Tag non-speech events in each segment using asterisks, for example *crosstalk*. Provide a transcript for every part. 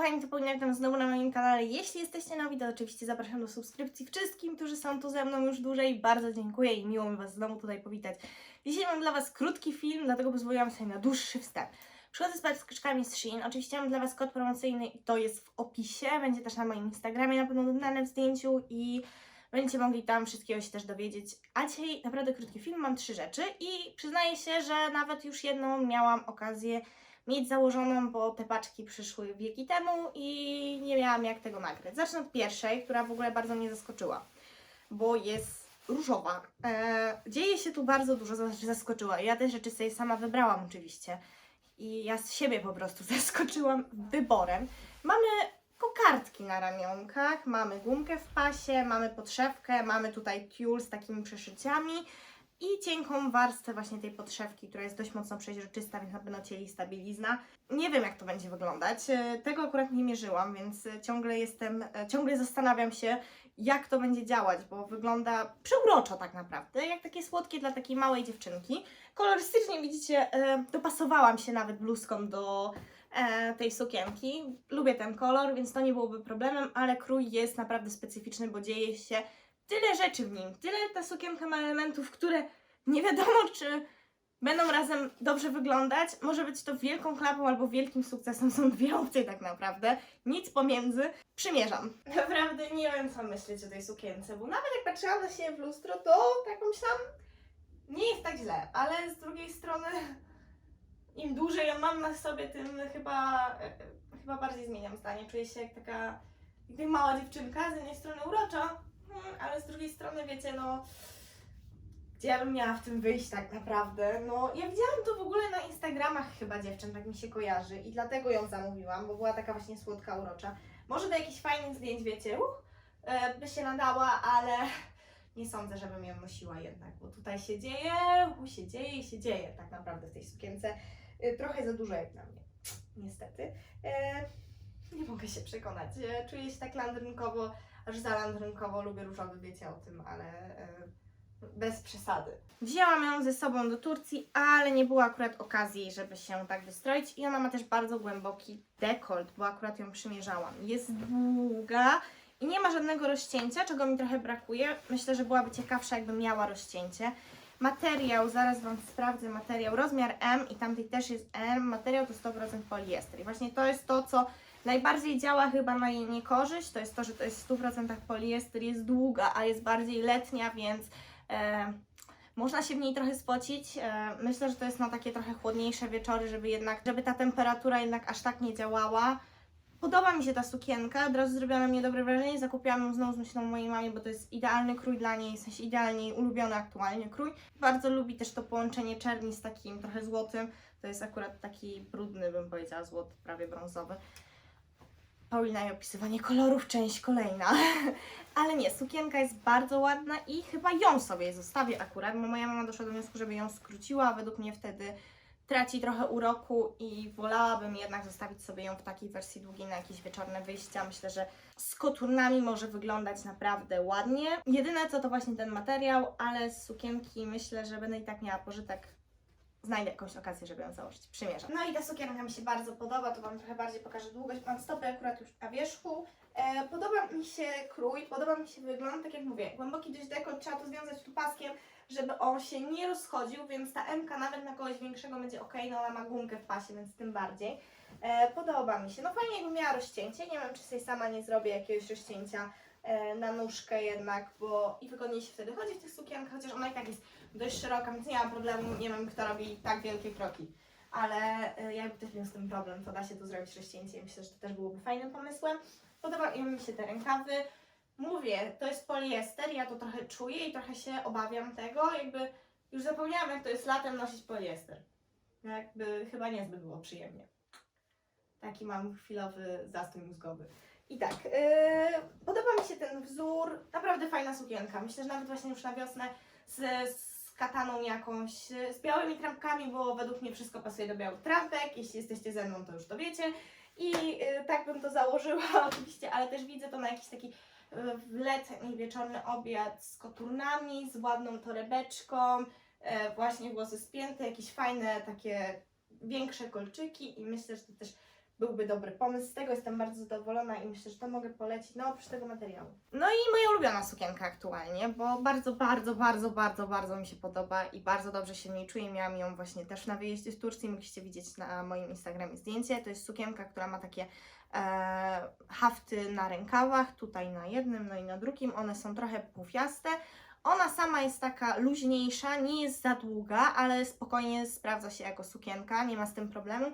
kochani, to powinna witam znowu na moim kanale. Jeśli jesteście nowi, to oczywiście zapraszam do subskrypcji wszystkim, którzy są tu ze mną już dłużej. Bardzo dziękuję i miło mi Was znowu tutaj powitać. Dzisiaj mam dla Was krótki film, dlatego pozwoliłam sobie na dłuższy wstęp. Przychodzę z paczkami z Shein. Oczywiście mam dla Was kod promocyjny i to jest w opisie. Będzie też na moim Instagramie na pewno dodane w zdjęciu i będziecie mogli tam wszystkiego się też dowiedzieć. A dzisiaj naprawdę krótki film, mam trzy rzeczy i przyznaję się, że nawet już jedną miałam okazję mieć założoną, bo te paczki przyszły wieki temu i nie miałam jak tego nagrać. Zacznę od pierwszej, która w ogóle bardzo mnie zaskoczyła, bo jest różowa. E, dzieje się tu bardzo dużo, znaczy zaskoczyła. Ja te rzeczy sobie sama wybrałam oczywiście i ja z siebie po prostu *laughs* zaskoczyłam wyborem. Mamy kokardki na ramionkach, mamy gumkę w pasie, mamy podszewkę, mamy tutaj tiul z takimi przeszyciami i cienką warstwę właśnie tej podszewki, która jest dość mocno przeźroczysta, więc na pewno cielista bielizna. Nie wiem, jak to będzie wyglądać. E, Tego akurat nie mierzyłam, więc e, ciągle jestem, e, ciągle zastanawiam się, jak to będzie działać, bo wygląda przeuroczo tak naprawdę, jak takie słodkie dla takiej małej dziewczynki. Kolorystycznie widzicie, dopasowałam się nawet bluzką do tej sukienki. Lubię ten kolor, więc to nie byłoby problemem, ale krój jest naprawdę specyficzny, bo dzieje się tyle rzeczy w nim, tyle ta sukienka ma elementów, które nie wiadomo, czy będą razem dobrze wyglądać. Może być to wielką klapą albo wielkim sukcesem. Są dwie opcje tak naprawdę. Nic pomiędzy. Przymierzam. Naprawdę nie wiem, co myśleć o tej sukience, bo nawet jak patrzyłam na siebie w lustro, to tak myślałam, nie jest tak źle, ale z drugiej strony im dłużej ją mam na sobie, tym chyba, chyba bardziej zmieniam zdanie. Czuję się jak taka mała dziewczynka, z jednej strony urocza, ale z drugiej strony, wiecie, no, gdzie ja bym miała w tym wyjść tak naprawdę? No, ja widziałam to w ogóle na Instagramach chyba dziewczyn, tak mi się kojarzy i dlatego ją zamówiłam, bo była taka właśnie słodka, urocza. Może do jakichś fajnych zdjęć, wiecie, uh, e, by się nadała, ale *laughs* nie sądzę, żebym ją nosiła jednak, bo tutaj się dzieje, uh, się dzieje i się dzieje tak naprawdę w tej sukience. E, trochę za dużo jak na mnie, niestety. Się przekonać. Czuję się tak landrynkowo, aż za landrynkowo lubię różowy, wiecie o tym, ale e, bez przesady. Wzięłam ją ze sobą do Turcji, ale nie było akurat okazji, żeby się tak wystroić i ona ma też bardzo głęboki dekolt, bo akurat ją przymierzałam. Jest długa i nie ma żadnego rozcięcia, czego mi trochę brakuje. Myślę, że byłaby ciekawsza, jakby miała rozcięcie. Materiał, zaraz Wam sprawdzę materiał, rozmiar M i tamtej też jest M, materiał to 100% poliester i właśnie to jest to, co Najbardziej działa chyba na jej niekorzyść, to jest to, że to jest w 100% poliester, jest długa, a jest bardziej letnia, więc e, można się w niej trochę spocić. E, myślę, że to jest na takie trochę chłodniejsze wieczory, żeby jednak, żeby ta temperatura jednak aż tak nie działała. Podoba mi się ta sukienka, od razu zrobiła na mnie dobre wrażenie, zakupiłam ją znowu z myślą mojej mamie, bo to jest idealny krój dla niej, w sensie idealnie ulubiony aktualnie krój. Bardzo lubi też to połączenie czerni z takim trochę złotym, to jest akurat taki brudny, bym powiedziała, złoty, prawie brązowy. Paulina i opisywanie kolorów, część kolejna. *laughs* Ale nie, sukienka jest bardzo ładna i chyba ją sobie zostawię akurat, bo moja mama doszła do wniosku, żeby ją skróciła, a według mnie wtedy traci trochę uroku i wolałabym jednak zostawić sobie ją w takiej wersji długiej na jakieś wieczorne wyjścia. Myślę, że z koturnami może wyglądać naprawdę ładnie. Jedyne co to właśnie ten materiał, ale z sukienki myślę, że będę i tak miała pożytek znajdę jakąś okazję, żeby ją założyć. Przymierzam. No i ta sukienka mi się bardzo podoba, to Wam trochę bardziej pokażę długość. Mam stopy akurat już na wierzchu. E, podoba mi się krój, podoba mi się wygląd, tak jak mówię, głęboki dość dekolt, trzeba to związać tu paskiem, żeby on się nie rozchodził, więc ta MK nawet na kogoś większego będzie ok, no ona ma gumkę w pasie, więc tym bardziej. E, podoba mi się. No fajnie jakby miała rozcięcie, nie wiem czy sobie sama nie zrobię jakiegoś rozcięcia na nóżkę jednak, bo i wygodniej się wtedy chodzi w tych sukienkach, chociaż ona i tak jest dość szeroka, więc nie mam problemu, nie wiem kto robi tak wielkie kroki. Ale y, jakby ktoś miał z tym problem, to da się tu zrobić rozcięcie i myślę, że to też byłoby fajnym pomysłem. Podobają mi się te rękawy. Mówię, to jest poliester, ja to trochę czuję i trochę się obawiam tego, jakby już zapomniałam jak to jest latem nosić poliester. Jakby chyba niezbyt było przyjemnie. Taki mam chwilowy zastój mózgowy. I tak, yy, podoba mi się ten wzór, naprawdę fajna sukienka. Myślę, że nawet właśnie już na wiosnę z, z kataną jakąś, z białymi trampkami, bo według mnie wszystko pasuje do białych trampek. Jeśli jesteście ze mną, to już to wiecie. I y, tak bym to założyła *laughs* oczywiście, ale też widzę to na jakiś taki y, letni, wieczorny obiad z koturnami, z ładną torebeczką, y, właśnie włosy spięte, jakieś fajne takie większe kolczyki i myślę, że to też byłby dobry pomysł. Z tego jestem bardzo zadowolona i myślę, że to mogę polecić, no oprócz tego materiału. No i moja ulubiona sukienka aktualnie, bo bardzo, bardzo, bardzo, bardzo, bardzo mi się podoba i bardzo dobrze się w niej czuję. Miałam ją właśnie też na wyjeździe z Turcji, mogliście widzieć na moim Instagramie zdjęcie. To jest sukienka, która ma takie e, hafty na rękawach, tutaj na jednym, no i na drugim. One są trochę pufiaste. Ona sama jest taka luźniejsza, nie jest za długa, ale spokojnie sprawdza się jako sukienka, nie ma z tym problemu.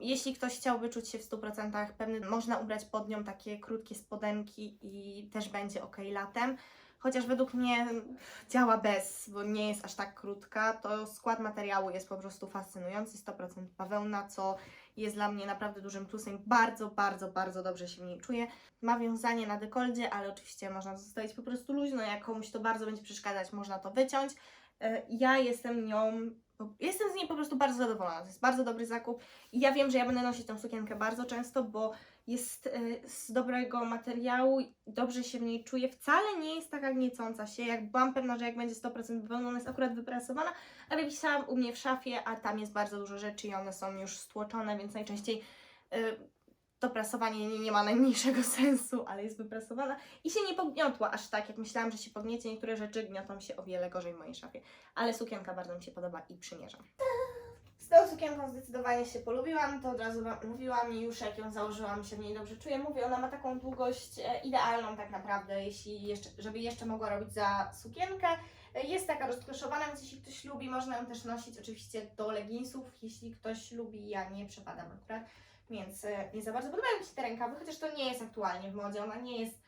Jeśli ktoś chciałby czuć się w 100% pewny, można ubrać pod nią takie krótkie spodenki i też będzie ok latem. Chociaż według mnie działa bez, bo nie jest aż tak krótka, to skład materiału jest po prostu fascynujący, 100% bawełna, co jest dla mnie naprawdę dużym plusem. Bardzo, bardzo, bardzo dobrze się w niej czuję. Ma wiązanie na dekoldzie, ale oczywiście można to zostawić po prostu luźno. Jak komuś to bardzo będzie przeszkadzać, można to wyciąć. E, Ja jestem nią, jestem z niej po prostu bardzo zadowolona. To jest bardzo dobry zakup i ja wiem, że ja będę nosić tą sukienkę bardzo często, bo jest e, z dobrego materiału, dobrze się w niej czuję. Wcale nie jest taka gniecąca się. Jak byłam pewna, że jak będzie 100% bawełna, ona jest akurat wyprasowana, ale wisiałam u mnie w szafie, a tam jest bardzo dużo rzeczy i one są już stłoczone, więc najczęściej y, to prasowanie nie, nie ma najmniejszego *laughs* sensu, ale jest wyprasowana i się nie pogniotła aż tak, jak myślałam, że się pogniecie. Niektóre rzeczy gniotą się o wiele gorzej w mojej szafie, ale sukienka bardzo mi się podoba i przymierzam. Tą sukienką zdecydowanie się polubiłam, to od razu Wam mówiłam i już jak ją założyłam, się w niej dobrze czuję. Mówię, ona ma taką długość e, idealną tak naprawdę, jeśli jeszcze, żeby jeszcze mogła robić za sukienkę. E, Jest taka rozkoszowana, więc jeśli ktoś lubi, można ją też nosić oczywiście do leginsów. Jeśli ktoś lubi, ja nie przepadam akurat, więc e, nie za bardzo podobają mi się te rękawy, chociaż to nie jest aktualnie w modzie, ona nie jest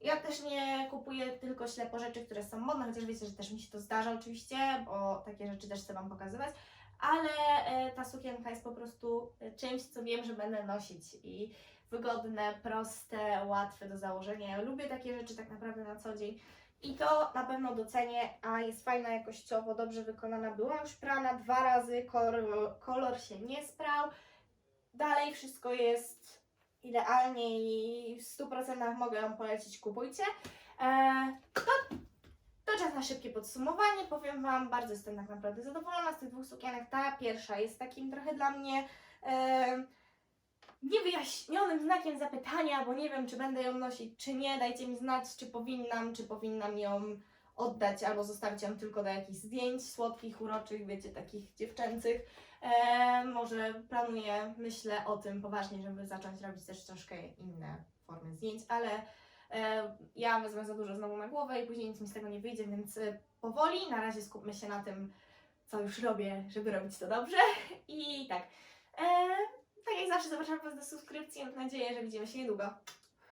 ja też nie kupuję tylko ślepo rzeczy, które są modne, chociaż wiecie, że też mi się to zdarza oczywiście, bo takie rzeczy też chcę Wam pokazywać, ale e, ta sukienka jest po prostu e, czymś, co wiem, że będę nosić i wygodne, proste, łatwe do założenia. Ja lubię takie rzeczy tak naprawdę na co dzień i to na pewno docenię, a jest fajna jakościowo, dobrze wykonana. Była już prana dwa razy, kolor, kolor się nie sprał. Dalej wszystko jest idealnie i w 100% mogę ją polecić, kupujcie. Eee, to, czas na szybkie podsumowanie. Powiem Wam, bardzo jestem tak naprawdę zadowolona z tych dwóch sukienek. Ta pierwsza jest takim trochę dla mnie e, niewyjaśnionym znakiem zapytania, bo nie wiem, czy będę ją nosić, czy nie. Dajcie mi znać, czy powinnam, czy powinnam ją oddać albo zostawić ją tylko do jakichś zdjęć słodkich, uroczych, wiecie, takich dziewczęcych. E, może planuję, myślę o tym poważnie, żeby zacząć robić też troszkę inne formy zdjęć, ale ja wezmę za dużo znowu na głowę i później nic mi z tego nie wyjdzie, więc e, powoli, na razie skupmy się na tym, co już robię, żeby robić to dobrze. I tak, e, tak jak zawsze zapraszam Was do subskrypcji, mam nadzieję, że widzimy się niedługo.